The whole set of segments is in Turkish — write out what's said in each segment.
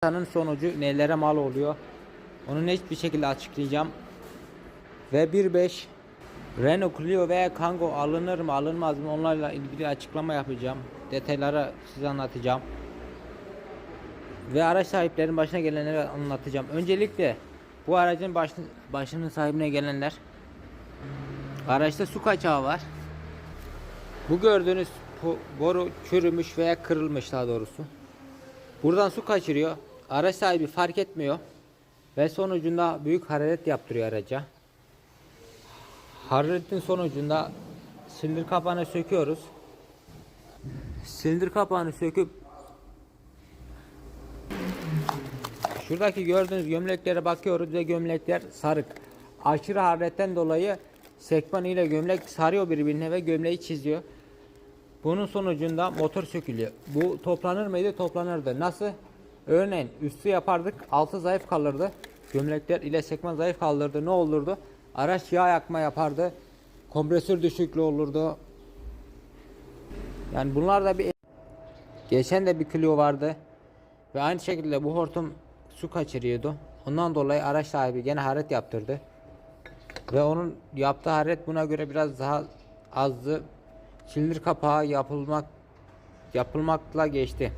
Tanın sonucu nelere mal oluyor? Onu net bir şekilde açıklayacağım. Ve 1.5 Renault Clio veya Kangoo alınır mı alınmaz mı onlarla ilgili açıklama yapacağım. Detayları size anlatacağım. Ve araç sahiplerinin başına gelenleri anlatacağım. Öncelikle bu aracın başını, başının sahibine gelenler araçta su kaçağı var. Bu gördüğünüz boru çürümüş veya kırılmış daha doğrusu. Buradan su kaçırıyor. Araç sahibi fark etmiyor. Ve sonucunda büyük hararet yaptırıyor araca. Hararetin sonucunda silindir kapağını söküyoruz. Silindir kapağını söküp şuradaki gördüğünüz gömleklere bakıyoruz ve gömlekler sarık. Aşırı hararetten dolayı sekman ile gömlek sarıyor birbirine ve gömleği çiziyor. Bunun sonucunda motor sökülüyor. Bu toplanır mıydı? Toplanırdı. Nasıl? Örneğin üstü yapardık, altı zayıf kalırdı. Gömlekler ile sekman zayıf kalırdı. Ne olurdu? Araç yağ yakma yapardı. Kompresör düşüklüğü olurdu. Yani bunlar da bir Geçen de bir Clio vardı. Ve aynı şekilde bu hortum su kaçırıyordu. Ondan dolayı araç sahibi gene hararet yaptırdı. Ve onun yaptığı hararet buna göre biraz daha azdı. Silindir kapağı yapılmak yapılmakla geçti.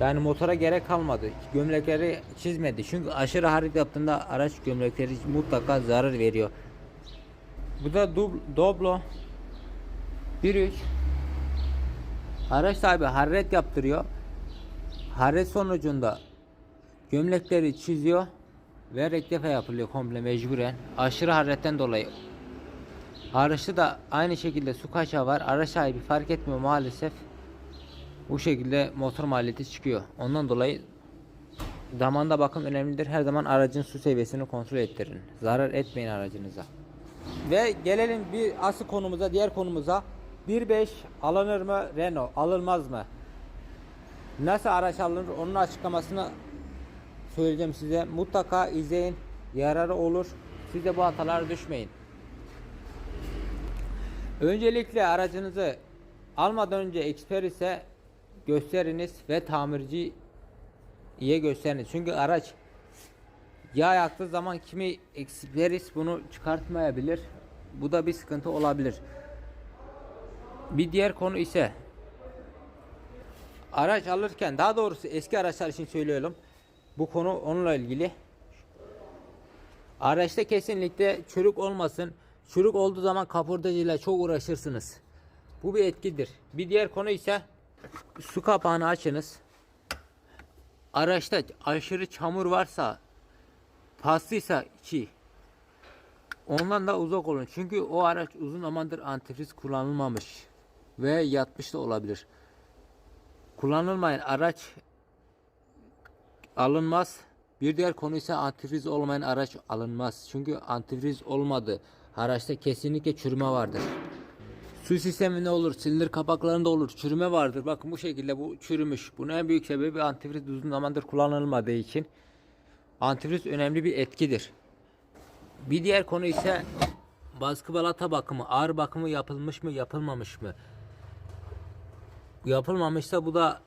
Yani motora gerek kalmadı. Gömlekleri çizmedi. Çünkü aşırı hararet yaptığında araç gömlekleri mutlaka zarar veriyor. Bu da Doblo 1.3 Araç sahibi hararet yaptırıyor. Hararet sonucunda gömlekleri çiziyor ve rektife yapılıyor komple mecburen. Aşırı hararetten dolayı. Araçta da aynı şekilde su kaçağı var. Araç sahibi fark etmiyor maalesef. Bu şekilde motor maliyeti çıkıyor. Ondan dolayı zamanda bakım önemlidir. Her zaman aracın su seviyesini kontrol ettirin. Zarar etmeyin aracınıza. Ve gelelim bir asıl konumuza, diğer konumuza. 1.5 alınır mı? Renault alınmaz mı? Nasıl araç alınır? Onun açıklamasını söyleyeceğim size. Mutlaka izleyin. Yararı olur. Siz de bu hatalara düşmeyin. Öncelikle aracınızı almadan önce eksperise gösteriniz ve tamirci iyi gösteriniz. Çünkü araç yağ yaktığı zaman kimi eksperis bunu çıkartmayabilir. Bu da bir sıkıntı olabilir. Bir diğer konu ise araç alırken daha doğrusu eski araçlar için söylüyorum. Bu konu onunla ilgili. Araçta kesinlikle çürük olmasın. Çürük olduğu zaman kaportacıyla çok uğraşırsınız. Bu bir etkidir. Bir diğer konu ise su kapağını açınız. Araçta aşırı çamur varsa, paslıysa içi ondan da uzak olun. Çünkü o araç uzun zamandır antifriz kullanılmamış ve yatmış da olabilir. Kullanılmayan araç alınmaz. Bir diğer konu ise antifriz olmayan araç alınmaz. Çünkü antifriz olmadı. Araçta kesinlikle çürüme vardır. Su sisteminde olur, silindir kapaklarında olur, çürüme vardır. Bakın bu şekilde bu çürümüş. Bunun en büyük sebebi antifriz uzun zamandır kullanılmadığı için. Antifriz önemli bir etkidir. Bir diğer konu ise baskı balata bakımı, ağır bakımı yapılmış mı, yapılmamış mı? Yapılmamışsa bu da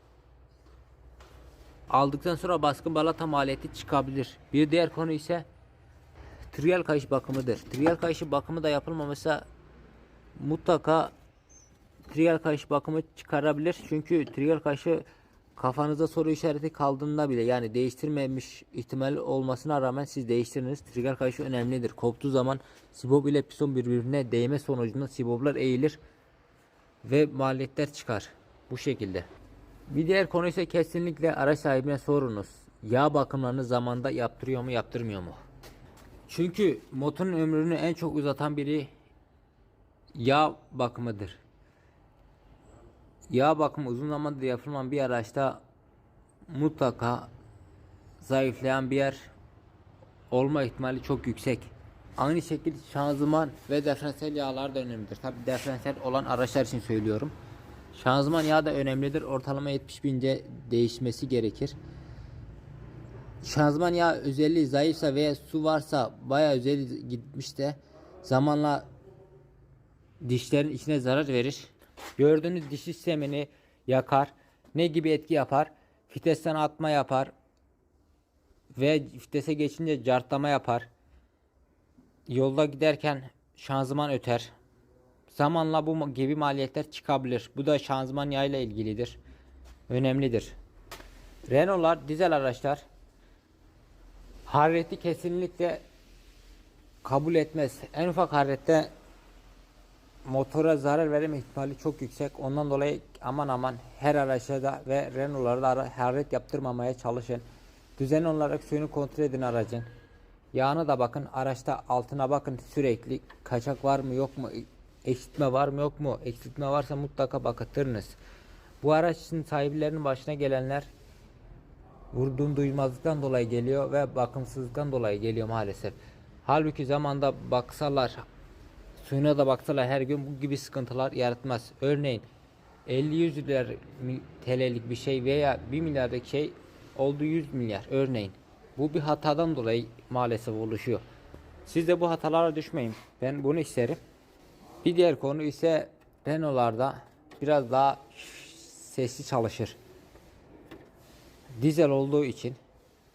aldıktan sonra baskı balata maliyeti çıkabilir. Bir diğer konu ise trial kayış bakımıdır. Trial kayışı bakımı da yapılmamışsa mutlaka trial kayış bakımı çıkarabilir. Çünkü trial kayışı kafanızda soru işareti kaldığında bile yani değiştirmemiş ihtimal olmasına rağmen siz değiştiriniz. Trigger kayışı önemlidir. Koptuğu zaman sibop ile piston birbirine değme sonucunda siboplar eğilir ve maliyetler çıkar. Bu şekilde. Bir diğer konu ise kesinlikle araç sahibine sorunuz. Yağ bakımlarını zamanda yaptırıyor mu yaptırmıyor mu? Çünkü motorun ömrünü en çok uzatan biri yağ bakımıdır. Yağ bakımı uzun zamandır yapılmayan bir araçta mutlaka zayıflayan bir yer olma ihtimali çok yüksek. Aynı şekilde şanzıman ve diferansiyel yağlar da önemlidir. Tabi diferansiyel olan araçlar için söylüyorum. Şanzıman yağı da önemlidir. Ortalama 70 bince değişmesi gerekir. Şanzıman yağı özelliği zayıfsa veya su varsa bayağı özelliği gitmiş de zamanla dişlerin içine zarar verir. Gördüğünüz diş sistemini yakar. Ne gibi etki yapar? Vitesten atma yapar. Ve vitese geçince cartlama yapar. Yolda giderken şanzıman öter. Zamanla bu gibi maliyetler çıkabilir. Bu da şanzıman yağıyla ilgilidir. Önemlidir. Renault'lar dizel araçlar harareti kesinlikle kabul etmez. En ufak hararette motora zarar verme ihtimali çok yüksek. Ondan dolayı aman aman her araçta da ve Renault'larda ara- hararet yaptırmamaya çalışın. Düzenli olarak suyunu kontrol edin aracın. Yağını da bakın. Araçta altına bakın sürekli. Kaçak var mı yok mu? Eksiltme var mı yok mu? Eksiltme varsa mutlaka bakıtırınız. Bu araçın sahiplerinin başına gelenler vurduğum duymazlıktan dolayı geliyor ve bakımsızlıktan dolayı geliyor maalesef. Halbuki zamanda baksalar suyuna da baksalar her gün bu gibi sıkıntılar yaratmaz. Örneğin 50-100 milyar mil- TL'lik bir şey veya 1 milyarlık şey oldu 100 milyar örneğin. Bu bir hatadan dolayı maalesef oluşuyor. Siz de bu hatalara düşmeyin. Ben bunu isterim. Bir diğer konu ise Renault'larda biraz daha sesli çalışır dizel olduğu için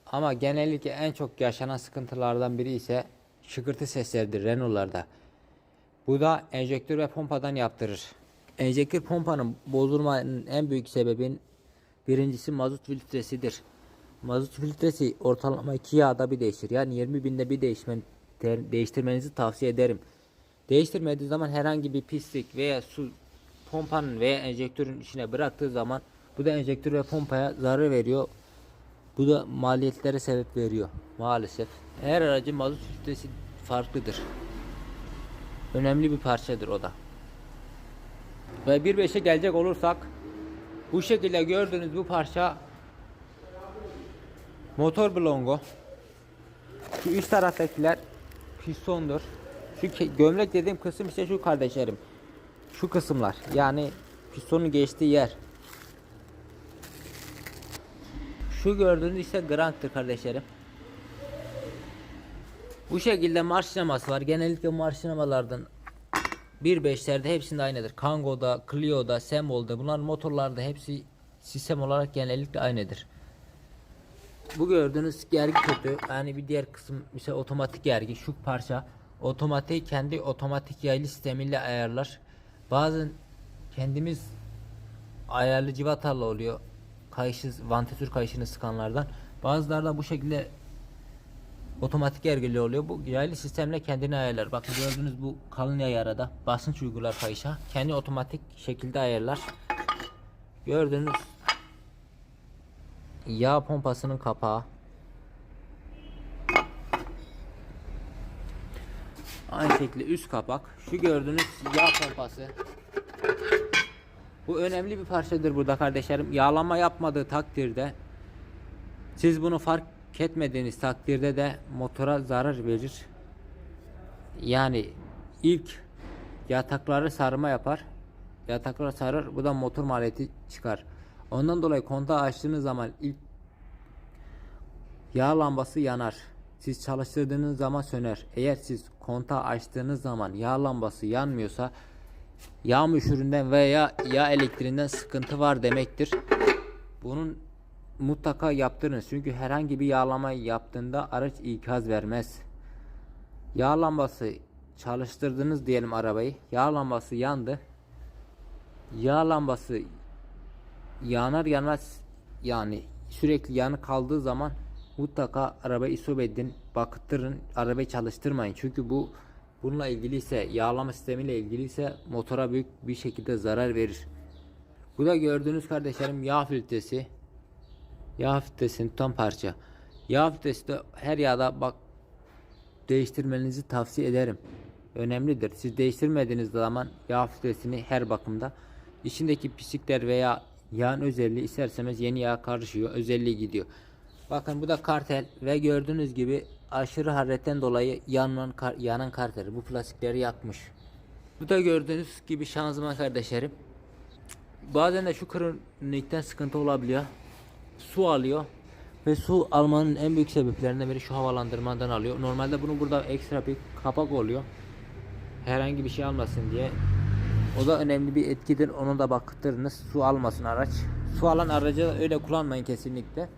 ama genellikle en çok yaşanan sıkıntılardan biri ise şıkırtı sesleridir Renault'larda. Bu da enjektör ve pompadan yaptırır. Enjektör pompanın bozulmanın en büyük sebebin birincisi mazot filtresidir. Mazot filtresi ortalama 2 yağda bir değişir. Yani 20 binde bir değişmen, de- değiştirmenizi tavsiye ederim. Değiştirmediği zaman herhangi bir pislik veya su pompanın veya enjektörün içine bıraktığı zaman bu da enjektör ve pompaya zarar veriyor. Bu da maliyetlere sebep veriyor maalesef. Her aracın mazot filtresi farklıdır. Önemli bir parçadır o da. Ve 1.5'e gelecek olursak bu şekilde gördüğünüz bu parça motor blongo. Şu üst taraftakiler pistondur. Şu gömlek dediğim kısım ise şu kardeşlerim. Şu kısımlar yani pistonun geçtiği yer. Şu gördüğünüz ise granttır kardeşlerim. Bu şekilde marş sineması var. Genellikle marş sinemalardan 1.5'lerde hepsinde aynıdır. Kango'da, Clio'da, Sembol'da bunların motorlarda hepsi sistem olarak genellikle aynıdır. Bu gördüğünüz gergi kötü. Yani bir diğer kısım ise otomatik gergi. Şu parça otomatik kendi otomatik yaylı sistemiyle ayarlar. Bazen kendimiz ayarlı civatalı oluyor. Kayışsız vantatür kayışını sıkanlardan. Bazıları da bu şekilde otomatik gergili oluyor. Bu yaylı sistemle kendini ayarlar. Bakın gördüğünüz bu kalın yay arada basınç uygular kayışa. Kendi otomatik şekilde ayarlar. Gördüğünüz yağ pompasının kapağı. Aynı şekilde üst kapak. Şu gördüğünüz yağ pompası. Bu önemli bir parçadır burada kardeşlerim. Yağlama yapmadığı takdirde siz bunu fark etmediğiniz takdirde de motora zarar verir. Yani ilk yatakları sarma yapar. Yatakları sarır. Bu da motor maliyeti çıkar. Ondan dolayı kontağı açtığınız zaman ilk yağ lambası yanar. Siz çalıştırdığınız zaman söner. Eğer siz kontağı açtığınız zaman yağ lambası yanmıyorsa yağ müşüründen veya yağ elektriğinden sıkıntı var demektir. Bunun mutlaka yaptırınız. Çünkü herhangi bir yağlama yaptığında araç ikaz vermez. Yağ lambası çalıştırdınız diyelim arabayı. Yağ lambası yandı. Yağ lambası yanar yanmaz yani sürekli yanı kaldığı zaman mutlaka arabayı isop edin, bakıttırın, arabayı çalıştırmayın. Çünkü bu bununla ilgili ise yağlama sistemiyle ilgili ise motora büyük bir şekilde zarar verir. Bu da gördüğünüz kardeşlerim yağ filtresi. Yağ filtresinin tam parça. Yağ filtresi de her yağda bak değiştirmenizi tavsiye ederim. Önemlidir. Siz değiştirmediğiniz zaman yağ filtresini her bakımda içindeki pislikler veya yağın özelliği isterseniz yeni yağ karışıyor. Özelliği gidiyor. Bakın bu da kartel ve gördüğünüz gibi aşırı hararetten dolayı yanan, kar, yanan kartel. Bu plastikleri yakmış. Bu da gördüğünüz gibi şanzıman kardeşlerim. Bazen de şu kronikten sıkıntı olabiliyor. Su alıyor. Ve su almanın en büyük sebeplerinden biri şu havalandırmadan alıyor. Normalde bunun burada ekstra bir kapak oluyor. Herhangi bir şey almasın diye. O da önemli bir etkidir. Onu da bakıttırınız. Su almasın araç. su alan aracı öyle kullanmayın kesinlikle.